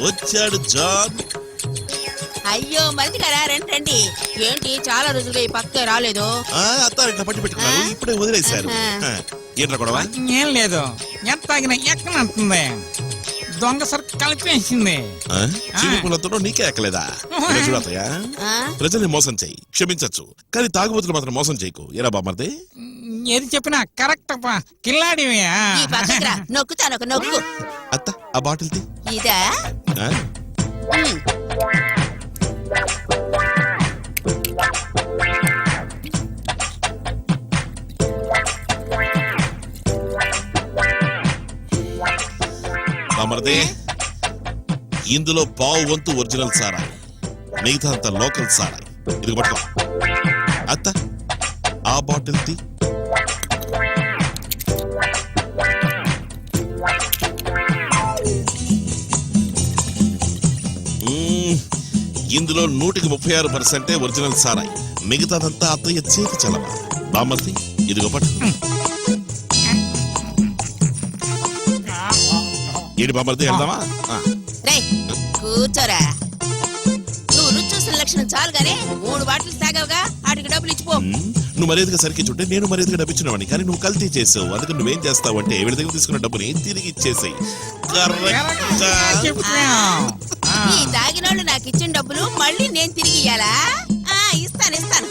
వచ్చాడు జాన్. అయ్యో మరిది కదా రండి రండి. ఏంటి చాలా రోజులుగా ఈ పక్క రాలేదు. ఆ, అత్తారింట్లో పట్టి పెట్టుకున్నారు? ఇప్పుడే వదిలేశారు. ఏంట్రా గొడవ? ఏం లేదు. ఎంత తాగినా ఎక్కనంటుంది దొంగ సరుకు కలిపేసింది. ఆ? చిరుపులతో నీకే ఎక్కలేదా? ప్రజల్ని మోసం చెయ్యి. క్షమించచ్చు. కానీ తాగుబోతులు మాత్రం మోసం చేయకు. ఎరా బామ్మర్ది? ఏది చెప్పినా కరెక్ట్ కిల్లాడివే ఈ పక్కకి రా నొక్కుతాను ఒక నొక్కు. అత్త ఆ బాటిల్ తీ. ఇదా? ఆ? ఉమ్. బామ్మర్ది ఇందులో పావు వంతు ఒరిజినల్ సారాయి. మిగతా అంత లోకల్ సారాయి. ఇది పట్టుకో. అత్త. ఇందులో నూటికి ముప్పై ఆరు పర్సెంటే ఒరిజినల్ సారాయి. మిగతాదంతా అత్తయ్య చేతి చలవ. బామ్మర్ది ఇదిగో పట్టు. ఏడి బామ్మర్ది వెళ్దామా. రేయ్ కూర్చోరా. నువ్వు రుచి చూసిన లక్షణం చాలు గానీ మూడు బాటిల్స్ తాగావుగా ఆడికి డబ్బులు ఇచ్చిపో. నువ్వు మర్యాదగా సరికి చుంటే నేను మర్యాదగా డబ్బిచ్చినవాడిని. కానీ నువ్వు కల్తీ చేసావు. అందుకని నువ్వేం చేస్తావు అంటే వీళ్ళ దగ్గర తీసుకున్న డబ్బుని తిరిగి ఇచ్చేసాయి. ఈ తాగినోళ్ళు నాకు ఇచ్చిన డబ్బులు మళ్ళీ నేను తిరిగి ఇయ్యాలా? ఆ ఇస్తాను ఇస్తాను.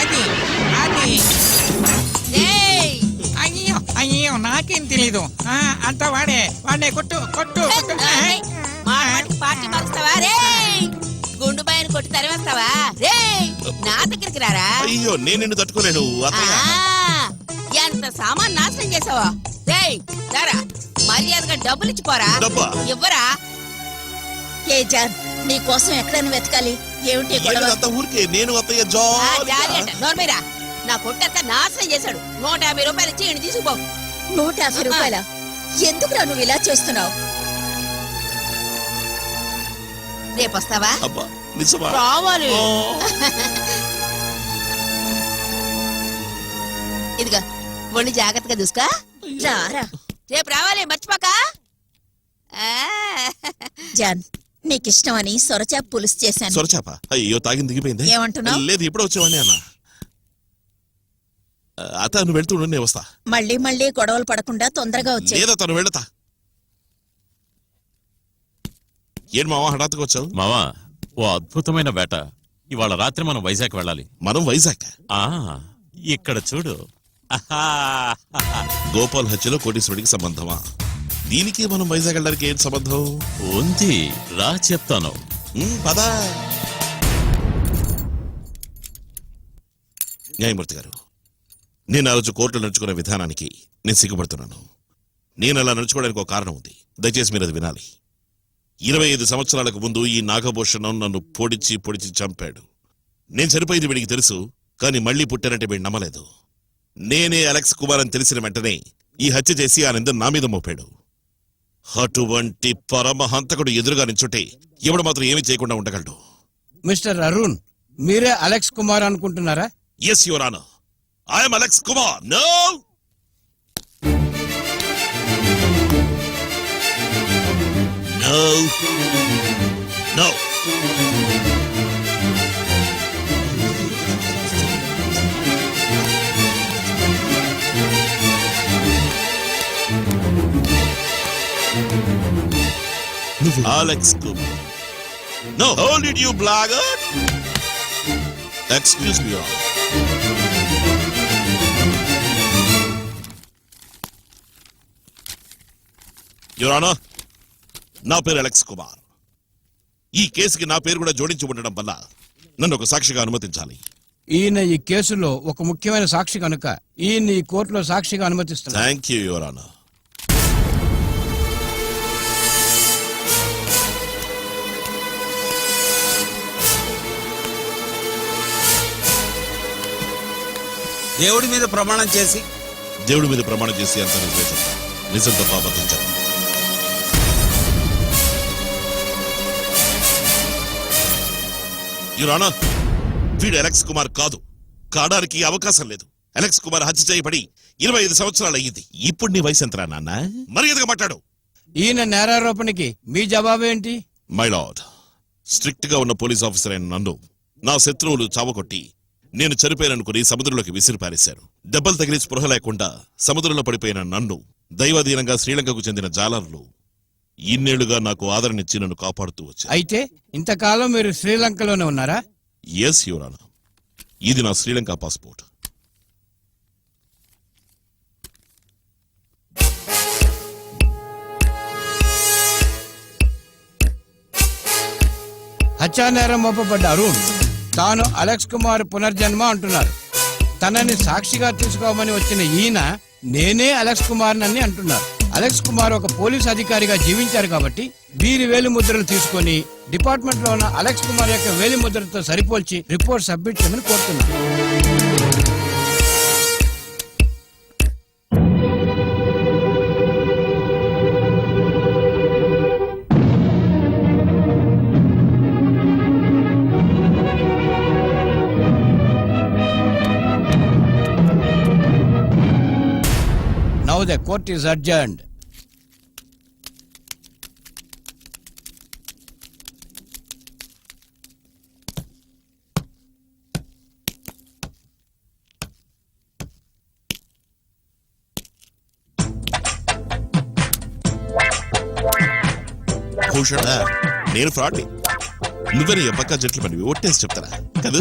అది అది ఏయ్ అయ్యో అయ్యో నాకేం తెలీదు ఆ, అంతా వాడే వాడే కొట్టు కొట్టు కొట్టు మా వాడికి పార్టీ మారుస్తావా రేయ్ గుండు పైన కొట్టి తరివేస్తావా రేయ్ నా దగ్గరికి రారా అయ్యో నేను నిన్ను తట్టుకోలేను ఆ, అత్తయ్య ఎంత సామాన్ నాశనం చేసావా రేయ్ రారా మర్యాదగా డబ్బులు ఇచ్చిపోరా డబ్బా? ఇవ్వరా ఏ జాన్ నీ కోసం ఎక్కడైనా వెతకాలి? ఏమిటి గొడవ? అంత ఊరికే? నేను అత్తయ్య ఆ, జాలీగా నోర్మీరా నా కొట్టంతా నాశనం చేశాడు. నూట యాభై రూపాయలు ఇచ్చి ఈయన తీసుకుపో. నూట యాభై రూపాయల? ఎందుకురా నువ్వు ఇలా చేస్తున్నావు? రేపు వస్తావా అబ్బా నిజమా? రావాలి. ఓ. ఇదిగో ఒళ్ళు జాగ్రత్తగా చూసుకో. రారా రేపు రావాలి మర్చిపోక. ఆ, జాన్. నీకు ఇష్టమని సొరచాప పులుసు చేశాను. సొరచాప? అయ్యో తాగింది దిగిపోయింది. ఏమంటున్నావ్? లేదు ఇప్పుడు వచ్చేవాడిని అన్న. అత్త నువ్వు వెళ్తుండు నేను వస్తా. మళ్ళీ మళ్ళీ గొడవలు పడకుండా తొందరగా వచ్చే లేదా తను వెళతా ఏం మావా హఠాత్తుగా వచ్చావు? మావా ఓ అద్భుతమైన వేట. ఇవాళ రాత్రి మనం వైజాగ్ వెళ్ళాలి. మనం వైజాగ్? ఆ ఇక్కడ చూడు. ఆహా! గోపాల్ హత్యలో కోటీశ్వరుడికి సంబంధమా? దీనికి మనం వైజాగ్ వెళ్ళడానికి ఏంటి సంబంధం? ఉంది రా చెప్తాను. ఉమ్, పదా. న్యాయమూర్తి గారు నేను ఆ రోజు కోర్టులో నడుచుకున్న విధానానికి నేను సిగ్గుపడుతున్నాను. నేను అలా నడుచుకోవడానికి ఒక కారణం ఉంది. దయచేసి మీరు అది వినాలి. ఇరవై ఐదు సంవత్సరాలకు ముందు ఈ నాగభూషణం నన్ను పొడిచి పొడిచి చంపాడు. నేను చనిపోయింది వీడికి తెలుసు కానీ మళ్ళీ పుట్టానంటే వీడు నమ్మలేదు. నేనే అలెక్స్ కుమార్ అని తెలిసిన వెంటనే ఈ హత్య చేసి ఆ నింద నా మీద మోపాడు. అటువంటి పరమహంతకుడు ఎదురుగా నించుంటే ఎవడు మాత్రం ఏమీ చేయకుండా ఉండగలడు. మిస్టర్ అరుణ్ మీరే అలెక్స్ కుమార్ అనుకుంటున్నారా? Yes your honour I'm Alex Kumar no no no Alex Cooper. No, hold it, you blackguard! Excuse me, Your Honor. యురానా నా పేరు అలెక్స్ కుమార్ ఈ కేసుకి నా పేరు కూడా జోడించి ఉండడం వల్ల నన్ను ఒక సాక్షిగా అనుమతించాలి ఈయన ఈ కేసులో ఒక ముఖ్యమైన సాక్షి కనుక ఈయన ఈ కోర్టులో సాక్షిగా అనుమతిస్తున్నారు థ్యాంక్ యూ యువరానా దేవుడి మీద ప్రమాణం చేసి. దేవుడి మీద ప్రమాణం చేసి అంత నిజం నిజం తప్ప అబద్ధం చెప్పను. యురానా వీడు అలెక్స్ కుమార్ కాదు. కాడానికి అవకాశం లేదు. అలెక్స్ కుమార్ హత్య చేయబడి ఇరవై ఐదు సంవత్సరాలు అయ్యింది. ఇప్పుడు నీ వయసు ఎంతరా నాన్న? మర్యాదగా మాట్లాడు. ఈయన నేరారోపణకి మీ జవాబు ఏంటి మై లార్డ్ స్ట్రిక్ట్గా ఉన్న పోలీస్ ఆఫీసర్ అయిన నన్ను నా శత్రువులు చావకొట్టి నేను చనిపోయాననుకుని సముద్రంలోకి విసిరి పారేశారు. దెబ్బలు తగిలి స్పృహ లేకుండా సముద్రంలో పడిపోయిన నన్ను దైవాధీనంగా శ్రీలంకకు చెందిన జాలర్లు ఇన్నేళ్ళుగా నాకు ఆదరణిచ్చి నన్ను కాపాడుతూ వచ్చారు. అయితే ఇంతకాలం మీరు శ్రీలంకలోనే ఉన్నారా? ఎస్ యువరానా ఇది నా శ్రీలంక పాస్పోర్ట్. హత్యానేరం మోపబడ్డ అరుణ్. తాను అలెక్స్ కుమార్ పునర్జన్మ అంటున్నారు. తనని సాక్షిగా తీసుకోమని వచ్చిన ఈయన నేనే అలెక్స్ కుమార్ అని అంటున్నారు. అలెక్స్ కుమార్ ఒక పోలీస్ అధికారిగా జీవించారు కాబట్టి వీరి వేలి ముద్రలు తీసుకొని డిపార్ట్మెంట్లో ఉన్న అలెక్స్ కుమార్ యొక్క వేలి ముద్రతో సరిపోల్చి రిపోర్ట్ సబ్మిట్ చేయమని కోరుతున్నారు now the court is urgent Bhushana నేను ఫ్రాడ్ నువ్వని పక్క జట్లు పని ఒట్టేసి చెప్తారా కదూ?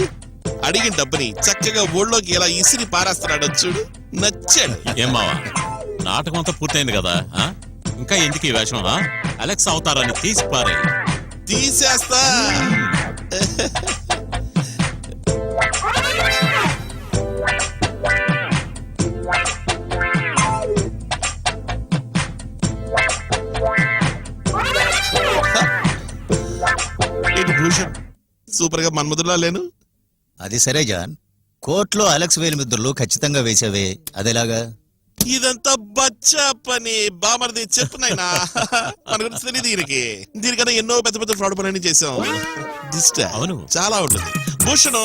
అడిగిన డబ్బుని చక్కగా ఊళ్ళోకి ఎలా ఇసిరి పారేస్తున్నాడో చూడు. నచ్చాడు. ఏం మావా? నాటకం అంతా పూర్తయింది కదా ఆ? ఇంకా ఎందుకు ఈ వేషం ఆ? అలెక్స్ అవతారాన్ని తీసి పారే తీసేస్తా! ఏంటి భూషణ్? సూపర్గా మన్మధులా లేను? అది సరే జాన్. కోర్టులో అలెక్స్ వేలిముద్రలు ఖచ్చితంగా వేసావే. అదేలాగా? ఇదంతా బచ్చా పని. బామర్ది చెప్పు నాయనా. మన గురించి తెలియదు దీనికి దీనికన్నా ఎన్నో పెద్ద పెద్ద ఫ్రాడ్ పనులన్నీ చేసాం దిష్ట. అవును. చాలా ఉంటుంది. భూషణ్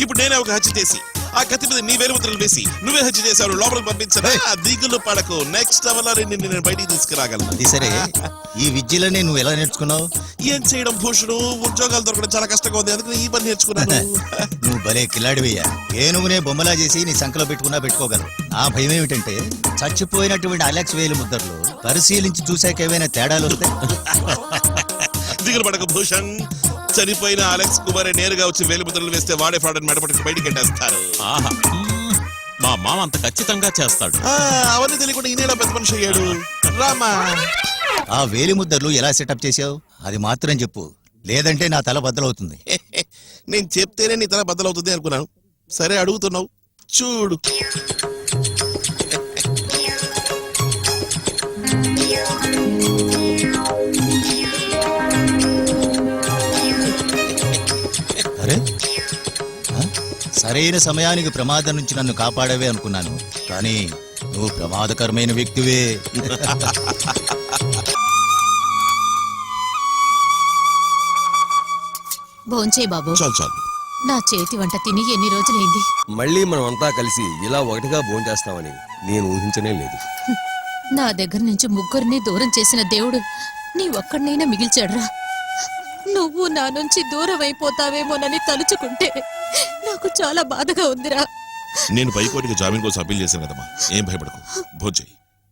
ఇప్పుడు నేనే ఒక హత్య చేసి ఆ కత్తి మీద నీ వేలు ముద్రలు వేసి నువ్వే హత్య చేశావు లోపలికి పంపించరా? దిగులు పడకు. నెక్స్ట్ అవర్ నిన్ను నేను బయటికి తీసుకురాగలను. అది సరే. ఈ విద్యలని నువ్వు ఎలా నేర్చుకున్నావు? ఏం చేయడం భూషణ్? ఉద్యోగాలు దొరకడం చాలా కష్టంగా ఉంది. అందుకని ఈ పని నేర్చుకున్నాను. నువ్వు భలే కిలాడివయ్యా ఏనుగునే బొమ్మలా చేసి నీ సంకలో పెట్టుకున్నా పెట్టుకోగలవు నా భయం ఏమిటంటే చచ్చిపోయినటువంటి అలెక్స్ వేలు ముద్రలు పరిశీలించి చూశాక ఏమైనా తేడాలు వస్తే? దిగులు పడక భూషణ్. చనిపోయిన అలెక్స్ కుమార్ నేరుగా వచ్చి వేలు ముద్రలు వేస్తే వాడే ఫ్రాడ్ అని మెడపట్టుకు బయటికి పెట్టేస్తారు ఆహా. మ్మ్. మా మామ అంత ఖచ్చితంగా చేస్తాడు. ఆ, అవన్నీ తెలియకుండా ఈయన పెద్ద మనిషి అయ్యాడు. రామా. ఆ వేలి ముద్రలు ఎలా సెటప్ చేసావు అది మాత్రం చెప్పు. లేదంటే నా తల బద్దలవుతుంది. నేను చెప్తేనే నీ తల బద్దలవుతుంది అనుకున్నాను. సరే అడుగుతున్నావు. చూడు. సరైన సమయానికి ప్రమాదం నుంచి నన్ను కాపాడవే అనుకున్నాను. కానీ నువ్వు ప్రమాదకరమైన వ్యక్తివే. భోంచే బాబు. చాలు చాలు. నా చేతి వంట తిని ఎన్ని రోజులైంది? మళ్ళీ మనం అంతా కలిసి ఇలా ఒకటిగా భోంచేస్తామని నేను ఊహించనే లేదు. నా దగ్గర నుంచి ముగ్గురిని దూరం చేసిన దేవుడు నీ ఒక్కడినైనా మిగిల్చాడురా. నువ్వు నా నుంచి దూరం అయిపోతావేమోనని తలుచుకుంటే నాకు చాలా బాధగా ఉందిరా. నేను పైకోటికి జామీన్ కోసం అప్పీల్ చేశాను కదమ్మా. ఏం భయపడకు. భోజయ్